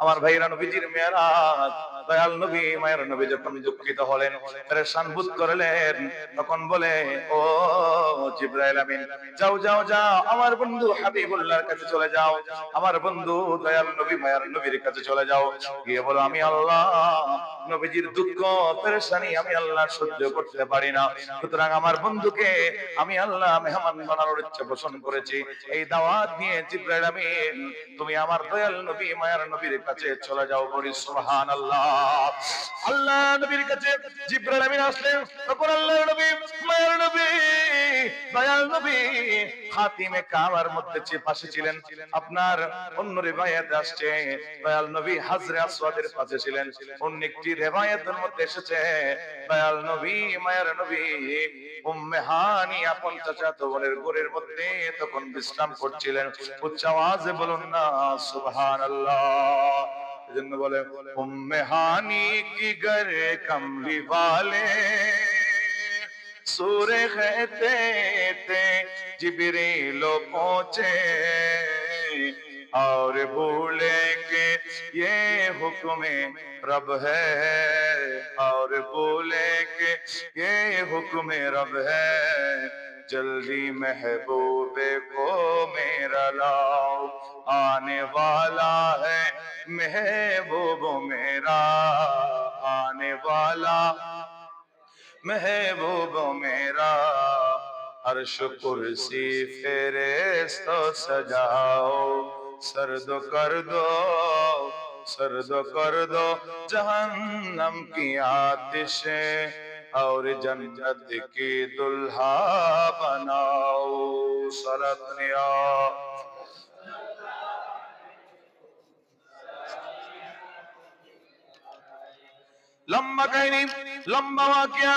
আমার ভাইরা নবীজির মেয়েরাজ দয়াল নবী, মায়ের নবী যখন দুঃখিত হলেন, পরেশান বোধ করলেন, তখন বলে, ও জিব্রাইল আমিন, যাও যাও যাও, আমার বন্ধু হাবিবুল্লাহর কাছে চলে যাও, আমার বন্ধু দয়াল নবী, মায়ের নবীর কাছে চলে যাও। গিয়ে বলো, আমি আল্লাহ, নবীজির দুঃখ, পেরেশানি আমি আল্লাহ সহ্য করতে পারি না। সুতরাং আমার বন্ধুকে আমি আল্লাহ মেহমান বানানোর ইচ্ছা পোষণ করেছি। এই দাওয়াত নিয়ে জিব্রাইল আমিন, তুমি আমার দয়াল নবী, মায়ের নবীর কাছে চলে যাও বলি সুবহান আল্লাহ আল্লাহ নবীর কাছে জিব্রাইল আমিন আসলেন। তখন আল্লাহর নবী, মায়ের নবী দয়াল নবী খাতিমে কাবার মধ্যে যে পাশে ছিলেন, আপনার অন্য রিবায়াতে আসছে। দয়াল নবী হাজরে আসওয়াদের পাশে ছিলেন। অন্য একটি রিবায়াতের মধ্যে এসেছে। দয়াল নবী, মায়ের নবী, উম্মে হানি আপন চাচাতো বোনের গোরের মধ্যে তখন বিশ্রাম করছিলেন। উচ্চ আওয়াজে বলুন না, সুবহানাল্লাহ। এজন্য বলে, উম্মে হানি কি গরে কমলি वाले सूरे कहते थे जिबरीलो पहुँचे। और भूले के ये हुक्म रब है। और भूले के ये हुक्म रब है। जल्दी महबूबे को मेरा लाओ। आने वाला है महबूब मेरा। आने वाला محبوب میرا، ہر عرش کرسی فیرستو سجاؤ سرد کر دو سرد کر دو جہنم کی آتشیں اور جنت کی دلہا بناؤ۔ سرت نیا লম্বা কাহিনী লম্বা ওয়াকিয়া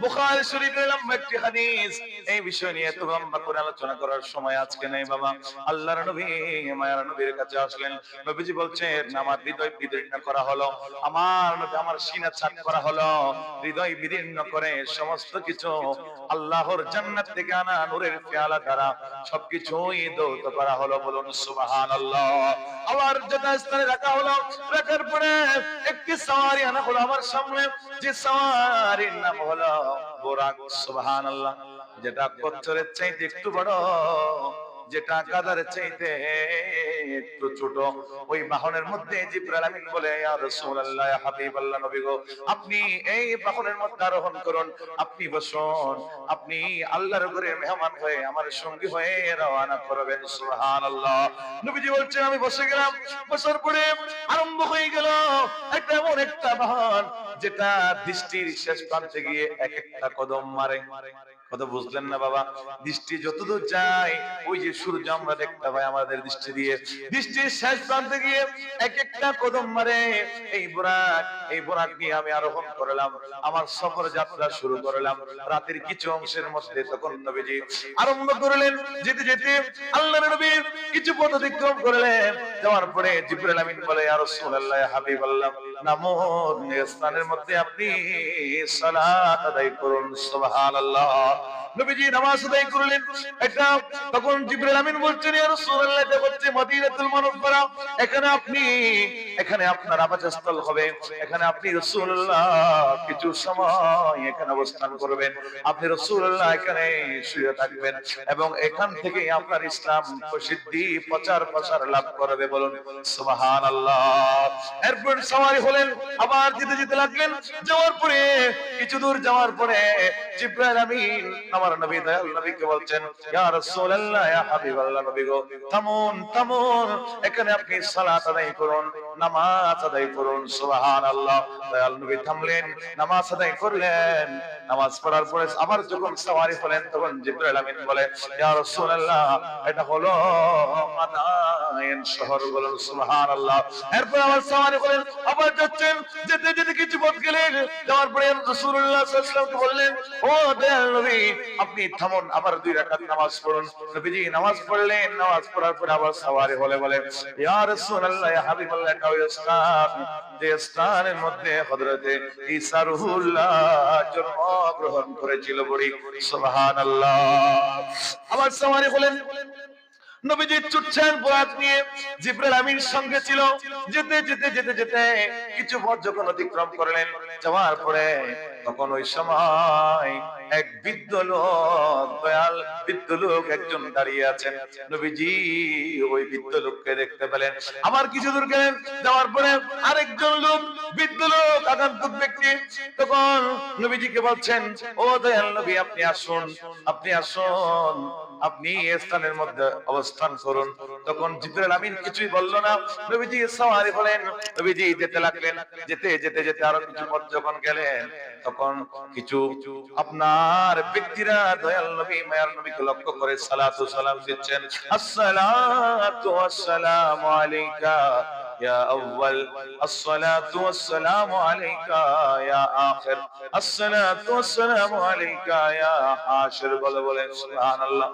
বুখারী শরীফের লম্বা একটি হাদিস। এই বিষয় নিয়ে এত লম্বা করে আলোচনা করার সময় আজকে নেই বাবা। আল্লাহর নবী, মায়ার নবীর কাছে আসলেন। নবীজি বলছেন, আমার হৃদয় বিদীর্ণ করা হলো। আমার নবী আমার সিনা ছাপ করা হলো। হৃদয় বিদীর্ণ করে সমস্ত কিছু আল্লাহর জান্নাত থেকে আনা নূরের পেয়ালা দ্বারা সবকিছুই দৌত করা হলো বলুন সুবহানাল্লাহ। আবার যথাস্থানে রাখা হলো। রাখার পরে একটি সাওয়ারি আনা হলো আমার সামনে। যে সাওয়ারির নাম হলো বোরাক, সুবহানাল্লাহ। যেটা কচ্ছরের চাইতে একটু বড় যেটা গাদার চাইতে একটু ছোট। ওই বাহনের মধ্যে জিব্রাইল আমিন বলে ইয়া রাসূলুল্লাহ ইয়া হাবিবাল্লাহ নবী গো আপনি এই বাহনের মধ্যে আরোহণ করুন। আপনি বসুন আপনি আল্লাহর ঘরে মেহমান হয়ে আমার সঙ্গী হয়ে রওনা করবেন সুবহানাল্লাহ। নবীজি বলছেন আমি বসে গেলাম। বসার পরে আরম্ভ হয়ে গেল একটা এমন একটা বাহন যেটা দৃষ্টির শেষ প্রান্তে গিয়ে এক একটা কদম মারে মারে মারে। কথা বুঝলেন না বাবা? দৃষ্টি যতদূর যায়, ওই যে সূর্য আমরা দেখতে পাই আমাদের দৃষ্টি দিয়ে। দৃষ্টির শেষ প্রান্তে গিয়ে এক একটা কদম মারে, এই বোরাক এই বোরাক নিয়ে আমি আরোহণ করলাম, আমার সফর যাত্রা শুরু করলাম। রাতের কিছু অংশের মধ্যে তখন নবীজি আরম্ভ করলেন, যেতে যেতে আল্লাহর নবী কিছু পথ অতিক্রম করলেন। যাওয়ার পরে জিবরাইল আমিন বলে, ইয়া রাসূলুল্লাহ হাবিবাল্লাহ, নামুন, স্থানের মধ্যে আপনি সালাত আদায় করুন, সুবহানাল্লাহ। আপনি, এখানে শুয়ে থাকবেন এবং এখান থেকে আপনার ইসলাম প্রসিদ্ধি, প্রচার প্রসার লাভ করবে বলুন। সুবহানাল্লাহ। এরপর সওয়ারি হলেন, আবার যেতে যেতে লাগলেন। যাওয়ার পরে, কিছু দূর যাওয়ার পরে জিব্রাইল আমিন, আমার নবী দয়াল নবীকে বলছেন, ইয়া রাসূলুল্লাহ, ইয়া হাবিবাল্লাহ নবী গো, থামুন থামুন, এখানে আপনি সালাত আদায় করুন, নামাজ আদায় করুন, সুবহানাল্লাহ। দয়াল নবী থামলেন, নামাজ আদায় করলেন। নামাজ পড়ার পরে আবার যখন সওয়ারি হলেন, তখন জিব্রাইল আমিন বলে, ইয়া রাসূলুল্লাহ, এটা হলো বলুন আপনি থামুন, আবার দুই রাকাত নামাজ পড়ুন। নামাজ পড়লেন, নামাজ পড়ার পরে আবার সওয়ারি হলে বলে রাসূলুল্লাহ হাবিবাল্লাহ এটা ওই যে স্থানের মধ্যে করেছিল বড়ি সুবহানাল্লাহ। আবার হলেন নবীজি ছুটছেন বোয়াত নিয়ে। জিব্রাইল আমির সঙ্গে ছিল। যেতে যেতে যেতে যেতে কিছু পথ যখন অতিক্রম করলেন, যাওয়ার পরে তখন ওই সময় এক বৃদ্ধ লোক, দয়াল বৃদ্ধ লোক একজন দাঁড়িয়ে আছেন। নবীজি ওই বৃদ্ধ লোককে দেখতে পেলেন। আবার কিছু দূর গেলেন। যাওয়ার পরে আরেকজন লোক, বৃদ্ধ লোক আগান্তক ব্যক্তি, তখন নবীজিকে বলছেন, ও দয়াল নবী, আপনি আসুন আপনি আসুন। আপনি এই স্থানের মধ্যে অবস্থান করুন। তখন জিব্রাইল আমিন কিছুই বলল না। নবীজি সাওয়ারি হলেন। নবীজি যেতে লাগলেন। যেতে যেতে যেতে আরও কিছু পথ যখন গেলেন, তখন কিছু আপনার ব্যক্তিরা দয়াল নবী, মায়ার নবীকে লক্ষ্য করে সালাতু সালাম দিচ্ছেন। আসসালাতু আসসালামু আলাইকা। يا أول الصلاة والسلام عليك يا آخر الصلاة والسلام عليك يا حاشر বলে বলেন সুবহানাল্লাহ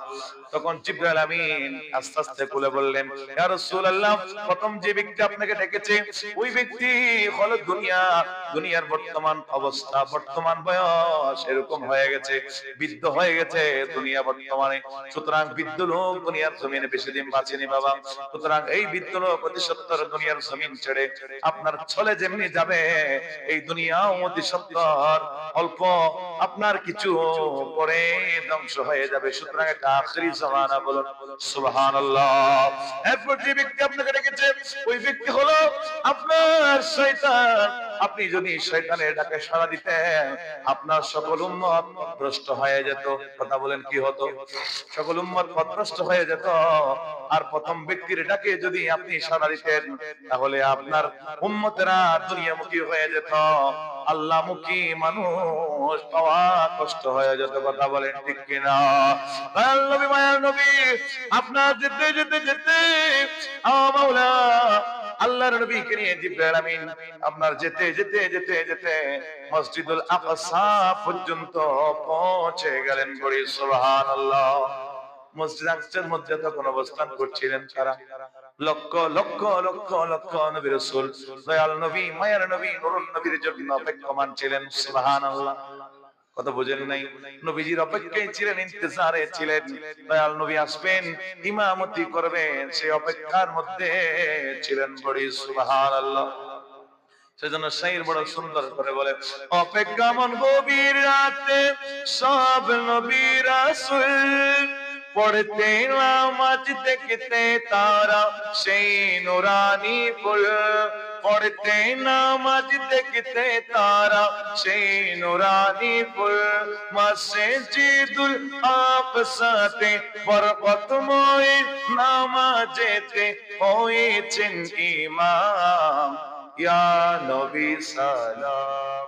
তখন জিব্রাইল আমিন আস্তে আস্তে খুলে বললেন ইয়া রাসূলুল্লাহ প্রথম যে ব্যক্তি আপনাকে ডেকেছে ওই ব্যক্তি হলো দুনিয়া দুনিয়ার বর্তমান অবস্থা বর্তমান বয়স এরকম হয়ে গেছে বৃদ্ধ হয়ে গেছে দুনিয়া বর্তমানে সুতরাং বৃদ্ধ লোক দুনিয়ার জমিনে বেশি দিন বাঁচেনি বাবা সুতরাং এই বৃদ্ধ লোক অতি সত্তর দুনিয়ার জমিন ছেড়ে আপনার ছলে যেমনি যাবে, এই দুনিয়া অতি সত্তর। অল্প আপনার কিছু পরে ধ্বংস হয়ে যাবে। সুতরাং একটা আখরি জমানা বলুন, সুবহানাল্লাহ। এরপর যে ব্যক্তি আপনাকে ডেকেছে ওই ব্যক্তি হলো আপনার শয়তান। আপনি যদি শয়তানের ডাকে সাড়া দিতেন, আপনার সকল উম্মত ভ্রষ্ট হয়ে যেত। কথা বলেন কি হতো? সকল উম্মত পথভ্রষ্ট হয়ে যেত। আর প্রথম ব্যক্তির ডাকে যদি আপনি সাড়া দিতেন, তাহলে আপনার উম্মতেরা দুনিয়ামুখী হয়ে যেত। আল্লাহমুখী মানুষ পাওয়া কষ্ট হয়ে যেত। কথা বলেন ঠিক কিনা? নবী, মায়ার নবী, আপনার যেতে যেতে যেতে মাওলা আল্লাহর নবীকে নিয়ে জিব্রাইল আমিন আপনার যেতে যেতে যেতে যেতে মসজিদুল আকসা পর্যন্ত পৌঁছে গেলেন বলি, সুবহানাল্লাহ। মসজিদ আকসার মধ্যে তখন অবস্থান করছিলেন তারা। লক্ষ লক্ষ লক্ষ লক্ষ নবী রাসূল, দয়াল নবী, মায়ার নবী নুরুন নবীর জন্য অপেক্ষমান ছিলেন, সুবহানাল্লাহ। কথা বুঝেন নাই? নবীজির অপেক্ষায় ছিলেন, ইন্তজারে ছিলেন। দয়াল নবী আসবেন, ইমামতি করবেন, সেই অপেক্ষার মধ্যে ছিলেন বড়ি, সুবহানাল্লাহ। সেজন্য শাইর বড় সুন্দর করে বলে, অপেক্ষা মন গভীর রাতে সব নবী রাসূল পড়তে নামাজ দেখতে তারা সেই নুরানি ফুল। পড়তে নামাজ দেখতে তারা সেই নুরানি ফুল মসজিদুল আকসাতে বরকতময় নামাজেতে হয়েছেন ইমাম ইয়া নবী সালাম